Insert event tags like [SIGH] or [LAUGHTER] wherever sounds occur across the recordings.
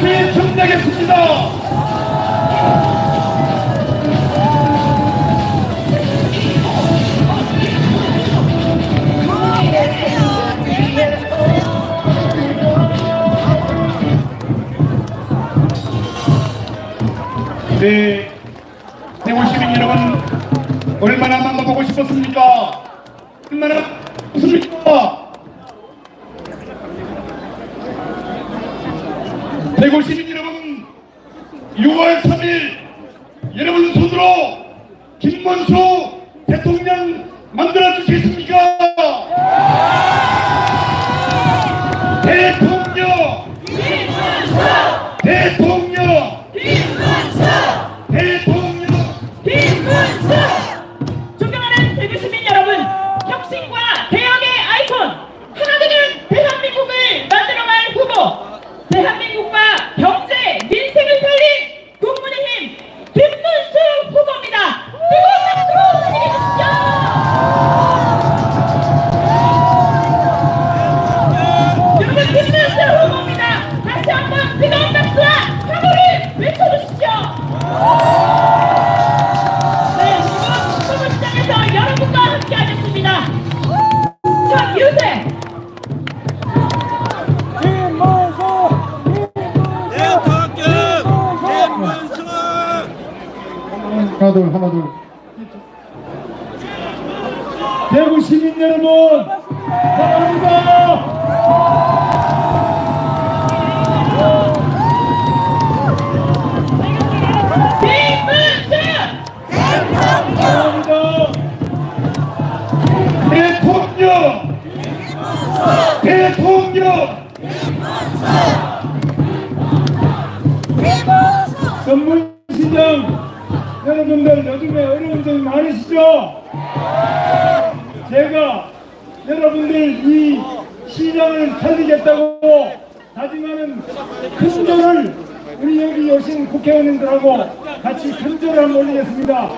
반드시 승리하겠습니다. 네, 여러분 손으로 김문수 대통령 만들어 주시겠습니까? 하나 둘 하나 둘 대구 시민 여러분 많으시죠? 제가 여러분들 이 시장을 살리겠다고 다짐하는 큰 절을 우리 여기 오신 국회의원님들하고 같이 큰 절을 한번 올리겠습니다.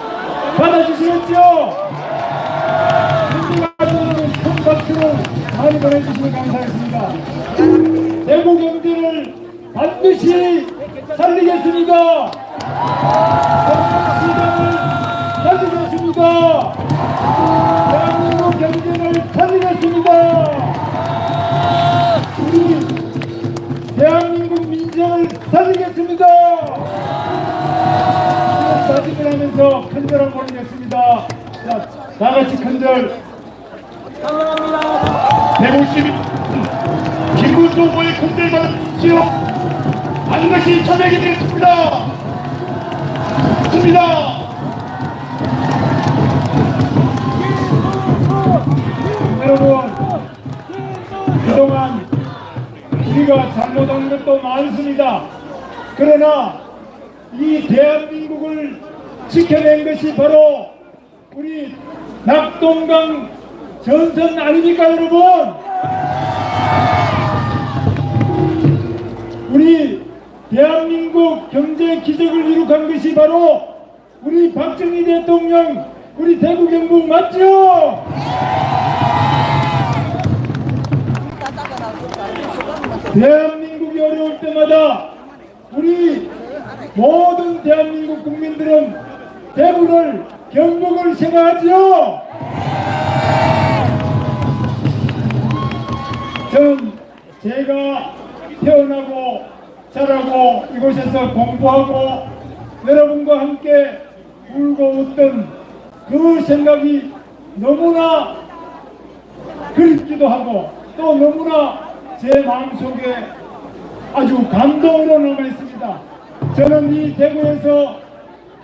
받아주시겠죠? 큰 박수로 많이 보내주시면 감사하겠습니다. 대구 경제를 반드시 살리겠습니다. 시장을 살리겠습니다. 대한민국 경제를 살리겠습니다. 우리 대한민국 민생을 살리겠습니다. 다짐을 하면서 큰절을 보내겠습니다. 자, 다 같이 큰절. 대구 시민 김문수 후보의 공대를 받은 시로 반드시 참여하게 되겠습니다. 그러나 이 대한민국을 지켜낸 것이 바로 우리 낙동강 전선 아닙니까, 여러분? 우리 대한민국 경제 기적을 이룩한 것이 바로 우리 박정희 대통령, 우리 대구 경북 맞죠? 대한민국이 어려울 때마다 우리 모든 대한민국 국민들은 대구를 경북을 생각하지요. 저는 제가 태어나고 자라고 이곳에서 공부하고 여러분과 함께 울고 웃던 그 생각이 너무나 그립기도 하고 또 너무나 제 마음속에 아주 감동으로 남아 있습니다. 저는 이 대구에서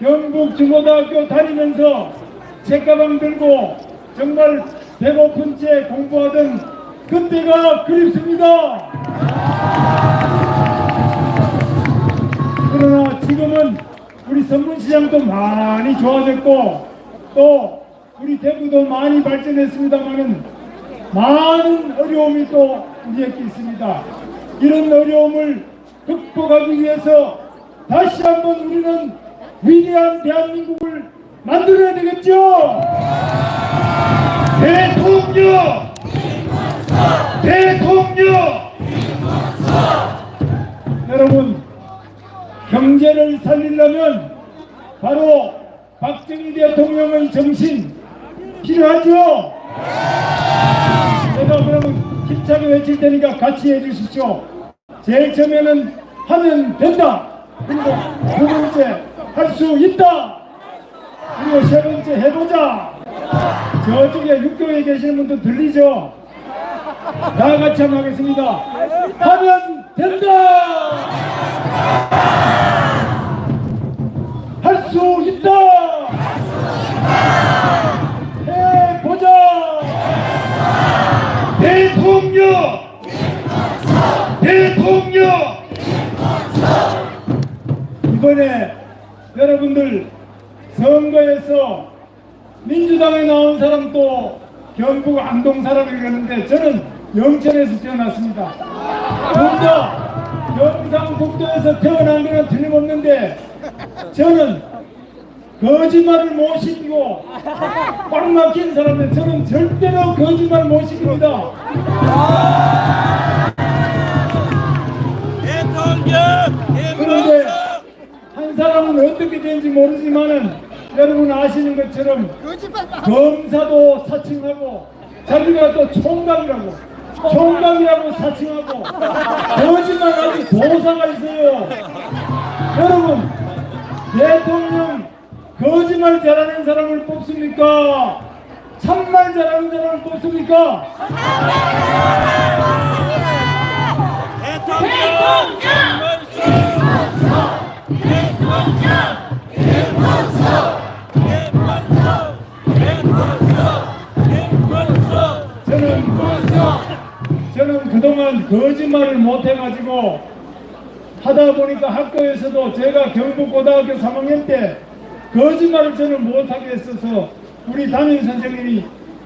경북 중고등학교 다니면서 책가방 들고 정말 배고픈 채 공부하던 그때가 그립습니다. 그러나 지금은 우리 선문시장도 많이 좋아졌고 또 우리 대구도 많이 발전했습니다만은 많은 어려움이 또 우리에게 있습니다. 이런 어려움을 극복하기 위해서 다시 한번 우리는 위대한 대한민국을 만들어야 되겠죠. 대통령, 대통령. 여러분 우리를 살리려면 바로 박정희 대통령의 정신 필요하죠? 제가 그러면 힘차게 외칠 테니까 같이 해주십시오. 제일 처음에는 하면 된다. 그리고 두 번째 할 수 있다. 그리고 세 번째 해보자. 저쪽에 육교에 계시는 분들 들리죠? 다 같이 한번 하겠습니다. 하면 된다. 대통령. 이번에 여러분들 선거에서 민주당에 나온 사람도 경북 안동 사람이었는데 저는 영천에서 태어났습니다. 둘다 경상북도에서 태어난 거는 틀림없는데 저는 거짓말을 못 시키 고꽉 막힌 사람인데 저는 절대로 거짓말 못 시킵니다. 그런데 한 사람은 어떻게 되는지 모르지만은 여러분 아시는 것처럼 검사도 사칭하고 자기가 또 총각이라고 총각이라고 사칭하고 거짓말하는 도사가 있어요. 여러분 대통령 거짓말 잘하는 사람을 뽑습니까? 참말 잘하는 사람을 뽑습니까? 저는 저는 그동안 거짓말을 못 해가지고 하다 보니까 학교에서도 제가 경북고등학교 3학년 때 거짓말을 저는 못하게 했어서 우리 담임 선생님이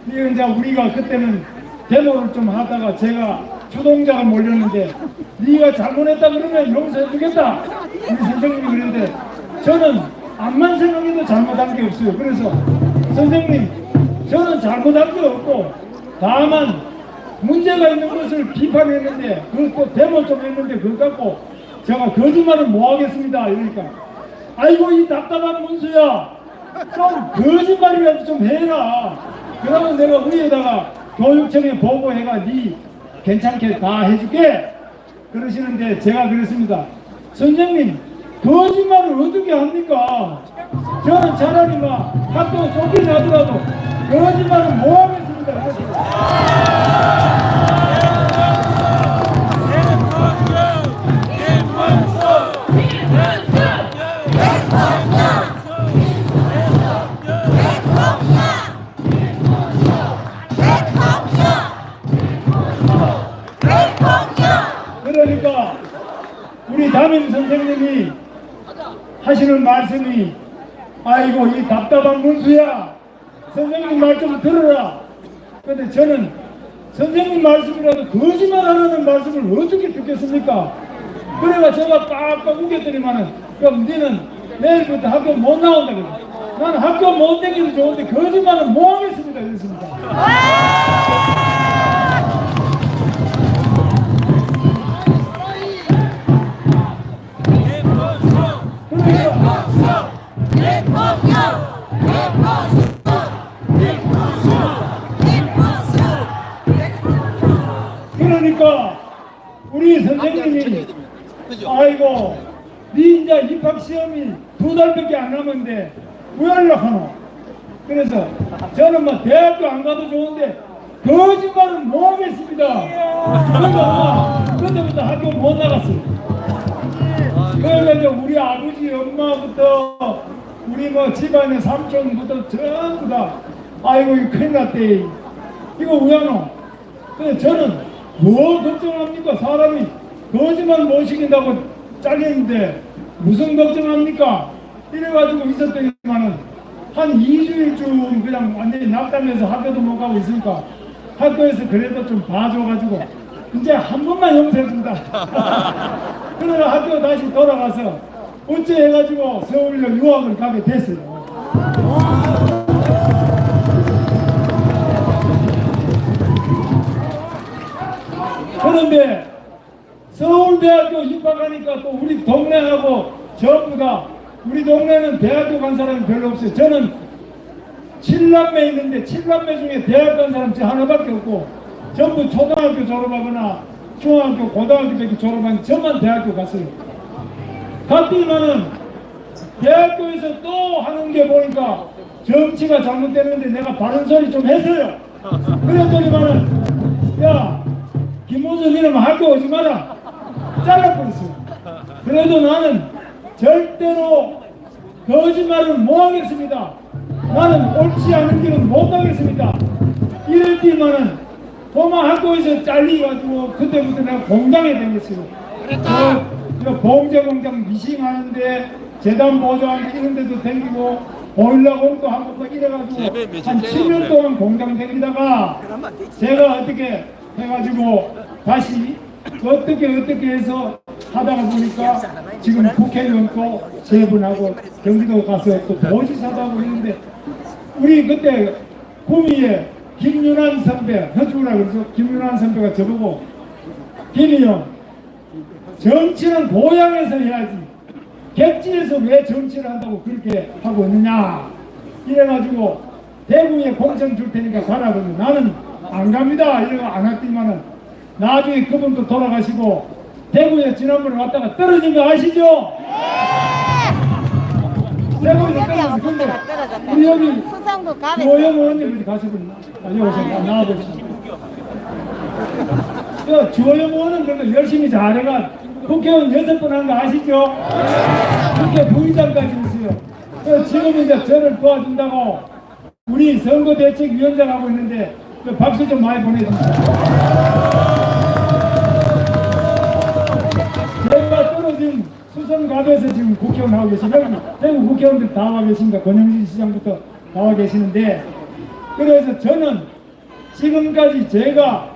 이제 우리가 그때는 데모를 좀 하다가 제가 주동자가 몰렸는데 네가 잘못했다 그러면 용서해 주겠다. 우리 선생님이 그랬는데 저는 암만 생각해도 잘못한 게 없어요. 그래서 선생님 저는 잘못한 게 없고 다만 문제가 있는 것을 비판했는데 그것도 데모 좀 했는데 그것 갖고 제가 거짓말을 못 하겠습니다. 이러니까 아이고 이 답답한 문수야. 좀 거짓말이라도 좀 해라. 그러면 내가 위에다가 교육청에 보고해가 네 괜찮게 다 해줄게. 그러시는데 제가 그랬습니다. 선생님 거짓말을 어떻게 합니까? 저는 차라리 막 학교 쫓겨나더라도 거짓말은. 그러니까 하시는 말씀이 아이고 이 답답한 문수야. 선생님 말 좀 들어라. 근데 저는 선생님 말씀이라도 거짓말하는 말씀을 어떻게 듣겠습니까? 그래가 제가 빡빡 우겼더니만은 그럼 너는 내일부터 학교 못 나온다 그래 나는 학교 못 다니도 좋은데 거짓말은 못 하겠습니다 그랬습니다 입학 시험이 두 달밖에 안 남았는데 왜 연락하노? 그래서 저는 뭐 대학교 안 가도 좋은데 거짓말은 못 하겠습니다. 그러니까 그때부터 학교 못 나갔어요. 그래서 우리 아버지 엄마부터 우리 뭐 집안의 삼촌부터 전부 다 아이고 이거 큰일 났대 이거 왜 하노? 근데 저는 뭐 걱정합니까? 사람이 거짓말 못 시킨다고 잘리는데 무슨 걱정합니까? 이래가지고 있었더니만은 한 2주일쯤 그냥 완전히 낙담해서 학교도 못 가고 있으니까 학교에서 그래도 좀 봐줘가지고 이제 한 번만 용서해준다. [LAUGHS] 그래서 학교 다시 돌아가서 어째 해가지고 서울로 유학을 가게 됐어요. 그런데 서울대학교 입학하니까 또 우리 동네하고 전부 다 우리 동네는 대학교 간 사람이 별로 없어요. 저는 칠남매 있는데 칠남매 중에 대학 간 사람 저 하나밖에 없고 전부 초등학교 졸업하거나 중학교, 고등학교밖에 졸업한 저만 대학교 갔어요. 갔더니만은 대학교에서 또 하는 게 보니까 정치가 잘못됐는데 내가 바른 소리 좀 했어요. 그랬더니만은 야 김호준 이름 학교 오지 마라 잘라버렸어요. 그래도 나는 절대로 거짓말은 못 하겠습니다. 나는 옳지 않은 길은 못 가겠습니다. 이럴 때만은 도마 학교에서 잘리가지고 그때부터 내가 공장에 다녔어요. 저, 저 봉제 공장 미싱하는데 재단 보조하는데 이런 데도 다니고 보일러공도 한 번도 이래가지고 한 7년 동안 공장 다니다가 제가 어떻게 해가지고 다시 어떻게 어떻게 해서 하다가 보니까 지금 국회의원 또세 분하고 경기도 가서 또 도지사도 하고 있는데 우리 그때 구미에 김윤환 선배 허주라 그래서 김윤환 선배가 저보고 김이 형 정치는 고향에서 해야지. 객지에서 왜 정치를 한다고 그렇게 하고 있느냐? 이래가지고 대구에 공천 줄 테니까 가라 그러면 나는 안 갑니다. 이러고 안 했더니만은 나중에 그분도 돌아가시고 대구에 지난번에 왔다가 떨어진 거 아시죠? 대구에서 떨어졌어 근데 우리 여기 수상도 가겠어. 조영 의원님이 가시거든요 아, 여기서 나와보시죠 야, 조영 의원은 그래도 열심히 잘해가 국회의원 여섯 번 한 거 아시죠? 국회 부의장까지 했어요. 그 지금 이제 저를 도와준다고 우리 선거대책위원장 하고 있는데 그 박수 좀 많이 보내주세요. 수성갑에서 지금 국회의원 하고 여기 대구 국회의원들 다 와 계십니다. 권영진 시장부터 나와 계시는데 그래서 저는 지금까지 제가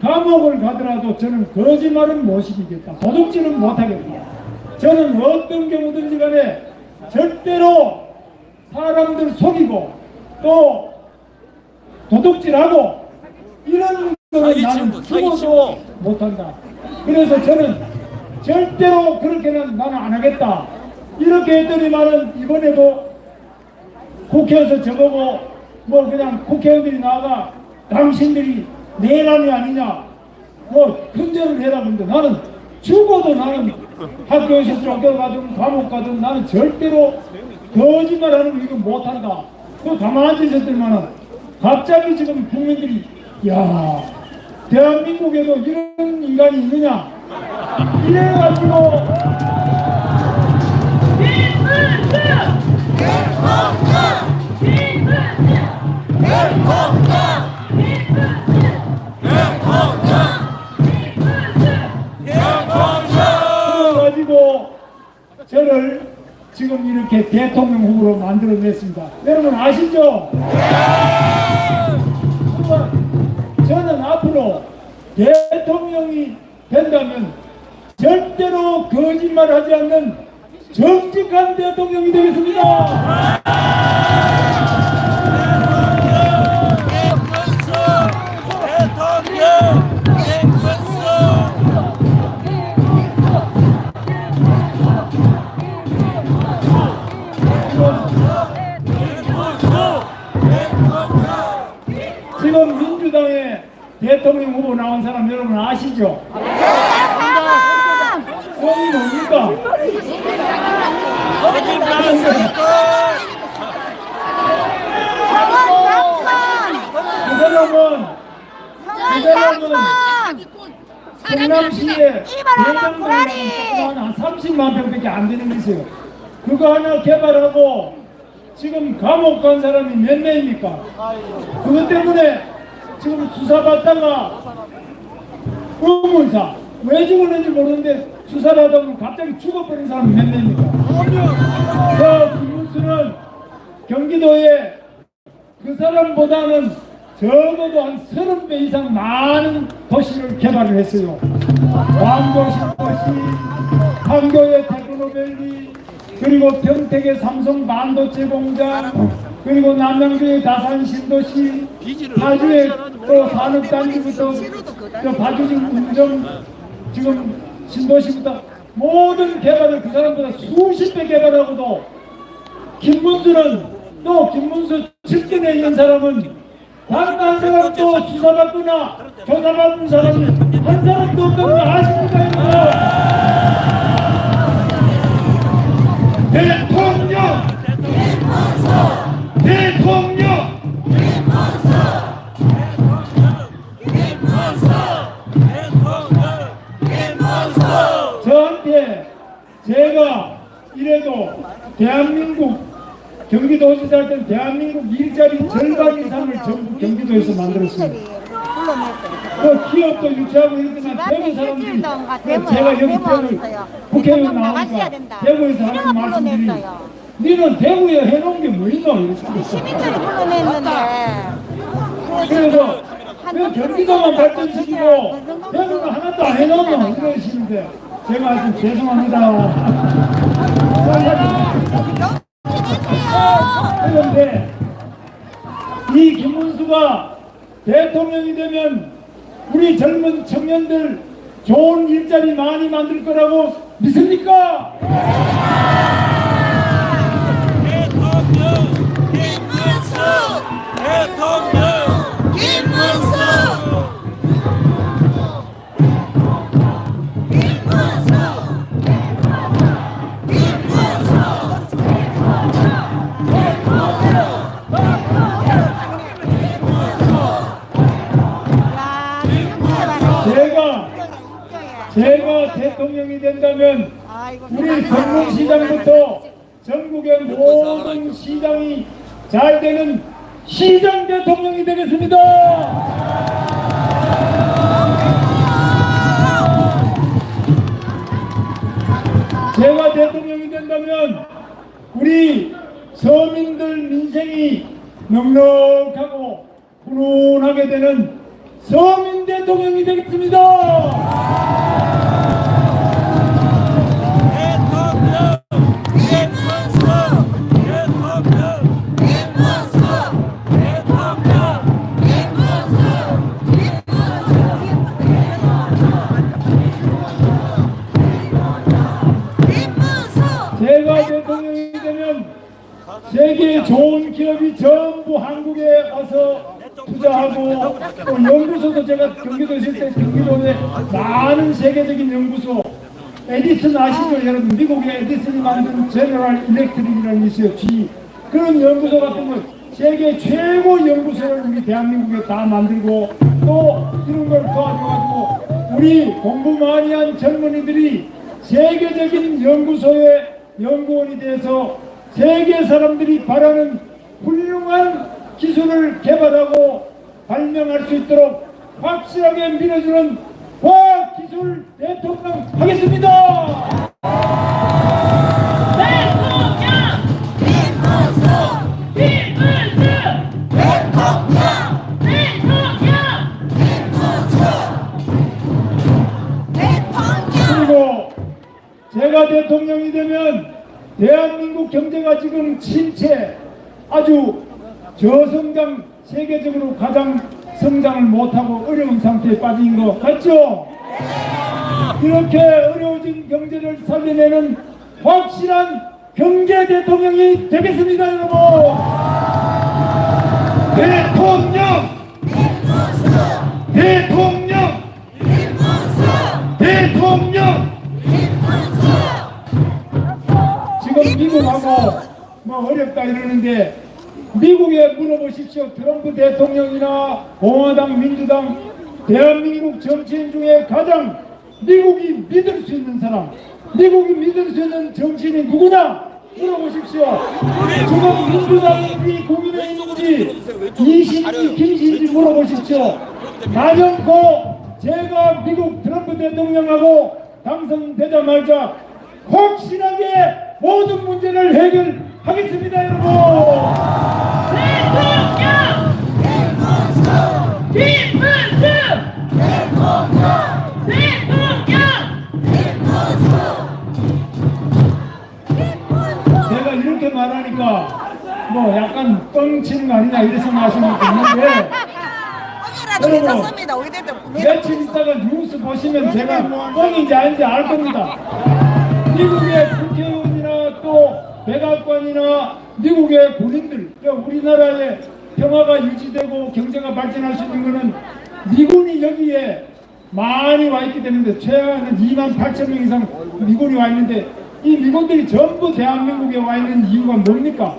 감옥을 가더라도 저는 거짓말은 못 시키겠다. 도둑질은 못 하겠다. 저는 어떤 경우든지 간에 절대로 사람들 속이고 또 도둑질하고 이런 거는 나는 죽어도. 못한다. 그래서 저는 절대로 그렇게는 나는 안 하겠다. 이렇게 했더니만은 이번에도 국회에서 저보고 뭐 그냥 국회의원들이 나가 당신들이 내란이 아니냐 뭐 큰절을 해라 근데 나는 죽어도 나는 학교에서 쫓겨가든 감옥 가든 나는 절대로 거짓말하는 거 이거 못한다 그 가만히 앉아 있었더니만은 갑자기 지금 국민들이 야 대한민국에도 이런 인간이 있느냐 이래가지고 그래가지고 저를 지금 이렇게 대통령 후보로 만들어냈습니다. 여러분 아시죠? 저는 앞으로 대통령이 된다면 절대로 거짓말하지 않는 정직한 대통령이 되겠습니다. 백문수 대통령 대통령 후보 나온 사람 여러분 아시죠? 성이 뭡니까? 그 사람은 그 사람은 성남시에 이발하는 고라니. 한 30만 평밖에 안 되는 게 있어요. 그거 하나 개발하고 지금 감옥 간 사람이 몇 명입니까? 그것 때문에 지금 수사받다가 의문사 왜 죽었는지 모르는데 수사를 하다 보면 갑자기 죽어버린 사람이 몇 명입니까? 그 김문수는 경기도에 그 사람보다는 적어도 한 서른 배 이상 많은 도시를 개발을 했어요. 왕도 신도시, 판교의 테크노밸리, 그리고 평택의 삼성 반도체 공장, 그리고 남양주의 다산 신도시, 파주의 또 산업단지부터 또 지금 운정 지금 신도시부터 모든 개발을 그 사람보다 수십 배 개발하고도 김문수는 또 김문수 측근에 있는 사람은 단한 사람도 수사받거나 조사받은 사람이 한 사람도 없다는 거 아십니까 여러분? 대통령! 대통령! 제가 이래도 대한민국 경기도지사 할 때는 대한민국 일자리 절반 이상을 전부 경기도에서 만들었습니다. 그 기업도 유치하고 이랬지만 대구 사람들이 그 제가 여기 대구. 국회의원 나오니까. 대구에서 하는 말씀들이. 니는 대구에 해놓은 게 뭐 있노? 이랬습니다. 시민들이 불러냈는데 그래서 왜 경기도만 발전시키고 대구는 하나도 안 해놓노? 이러시는데 제가 좀 죄송합니다. 그런데 이 김문수가 대통령이 되면 우리 젊은 청년들 좋은 일자리 많이 만들 거라고 믿습니까? 대통령 김문수 대통령 김문수 잘 제가 경기도에 있을 때 경기도에 많은 세계적인 연구소 에디슨 아시죠? 여러분 미국의 에디슨이 만든 제너럴 일렉트릭이라는 게 있어요 G. 그런 연구소 같은 걸 세계 최고 연구소를 우리 대한민국에 다 만들고 또 이런 걸 도와줘가지고 우리 공부 많이 한 젊은이들이 세계적인 연구소의 연구원이 돼서 세계 사람들이 바라는 훌륭한 기술을 개발하고 발명할 수 있도록 확실하게 밀어주는 과학기술 대통령 하겠습니다. 그리고 제가 대통령이 되면 대한민국 경제가 지금 침체 아주 저성장 세계적으로 가장 성장을 못하고 어려운 상태에 빠진 거 같죠? 이렇게 어려워진 경제를 살려내는 확실한 경제 대통령이 되겠습니다 여러분. 대통령! 대통령! 대통령! 지금 미국하고 뭐 어렵다 이러는데 미국에 물어보십시오. 트럼프 대통령이나 공화당 민주당 대한민국 정치인 중에 가장 미국이 믿을 수 있는 사람 미국이 믿을 수 있는 정치인이 누구냐? 물어보십시오. 지금 민주당이 국민의 있는지 이신지 김신지 물어보십시오. 나연코 제가 미국 트럼프 대통령하고 당선되자마자 확실하게 모든 문제를 해결하겠습니다 여러분 뻥치는 거 아니냐 생각하시는 분도 있는데 뻥이라도 괜찮습니다. 며칠 있다가 뉴스 보시면 제가 뻥인지 아닌지 알 겁니다 미국의 국회의원이나 또 백악관이나 미국의 군인들, 그러니까 우리나라의 평화가 유지되고 경제가 발전할 수 있는 것은 미군이 여기에 많이 와 있기 때문에 최하는 2만 8천 명 이상 미군이 와 있는데 이 미군들이 전부 대한민국에 와 있는 이유가 뭡니까?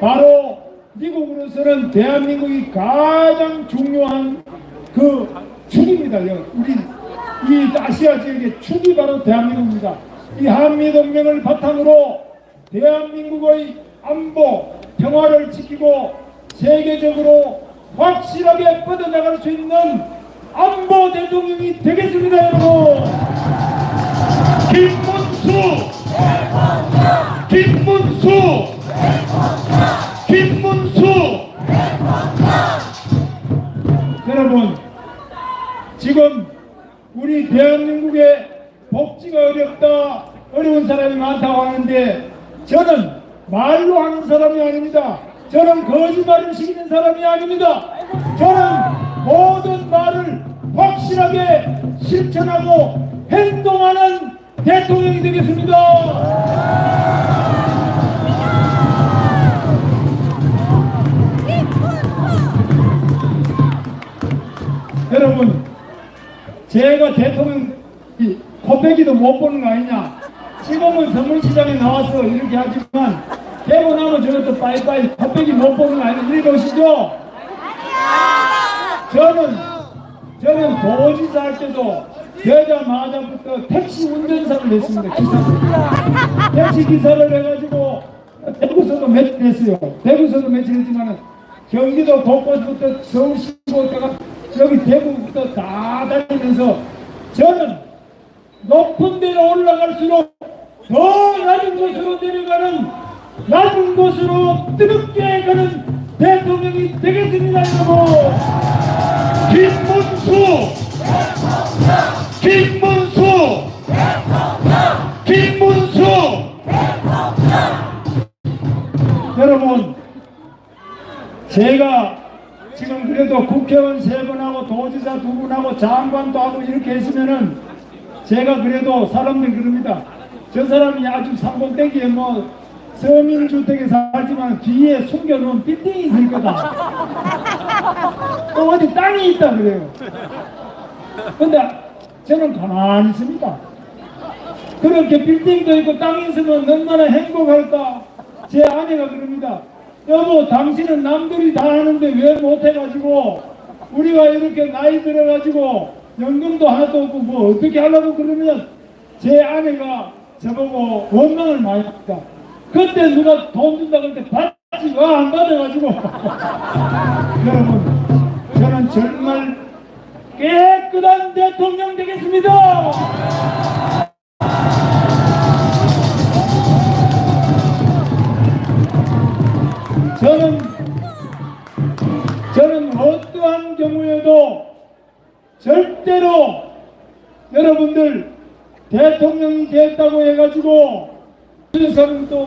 바로 미국으로서는 대한민국이 가장 중요한 그 축입니다. 여- 우리 이 아시아 지역의 축이 바로 대한민국입니다. 이 한미동맹을 바탕으로 대한민국의 안보, 평화를 지키고 세계적으로 확실하게 뻗어나갈 수 있는 안보 대통령이 되겠습니다, 여러분. 김문수, 김문수, 김문수. 여러분, 지금 우리 대한민국의 복지가 어렵다, 어려운 사람이 많다고 하는데 저는 말로 하는 사람이 아닙니다. 저는 거짓말을 시키는 사람이 아닙니다. 저는 모든 말을 확실하게 실천하고 행동하는 대통령이 되겠습니다. 여러분, 제가 대통령 이 코빼기도 못 보는 거 아니냐? 지금은 선물시장에 나와서 이렇게 하지만 되고 나면 저것도 빠이빠이 코빼기 못 보는 거 아니냐? 이리 보시죠. 저는 저는 도지사 할 때도 되자마자부터 택시 운전사를 했습니다. 기사. 택시 기사를 해가지고 대구서도 며칠 했어요. 대구서도 며칠 했지만 경기도 곳곳부터 서울시부터가 여기 대구부터 다 다니면서 저는 높은 데로 올라갈수록 더 낮은 곳으로 내려가는 낮은 곳으로 뜨겁게 가는 대통령이 되겠습니다 여러분. 김문수! 김문수! 김문수! 여러분 제가 그래도 국회의원 세 분하고 도지사 두 분하고 장관도 하고 이렇게 했으면은 제가 그래도 사람들 그럽니다. 저 사람이 아주 상봉대기에 뭐 서민주택에 살지만 뒤에 숨겨놓은 빌딩이 있을 거다. 또 어디 땅이 있다 그래요. 근데 저는 가만히 있습니다. 그렇게 빌딩도 있고 땅이 있으면 얼마나 행복할까? 제 아내가 그럽니다. 여보, 당신은 남들이 다 하는데 왜 못해가지고 우리가 이렇게 나이 들어가지고 연금도 하나도 없고 뭐 어떻게 하려고 그러면 제 아내가 저보고 원망을 많이 합니다. 그때 누가 돈 준다고 할때 받지 와안 받아가지고 [LAUGHS] 여러분 저는 정말 깨끗한 대통령 되겠습니다. 저는 저는 어떠한 경우에도 절대로 여러분들 대통령이 됐다고 해가지고 그 사람도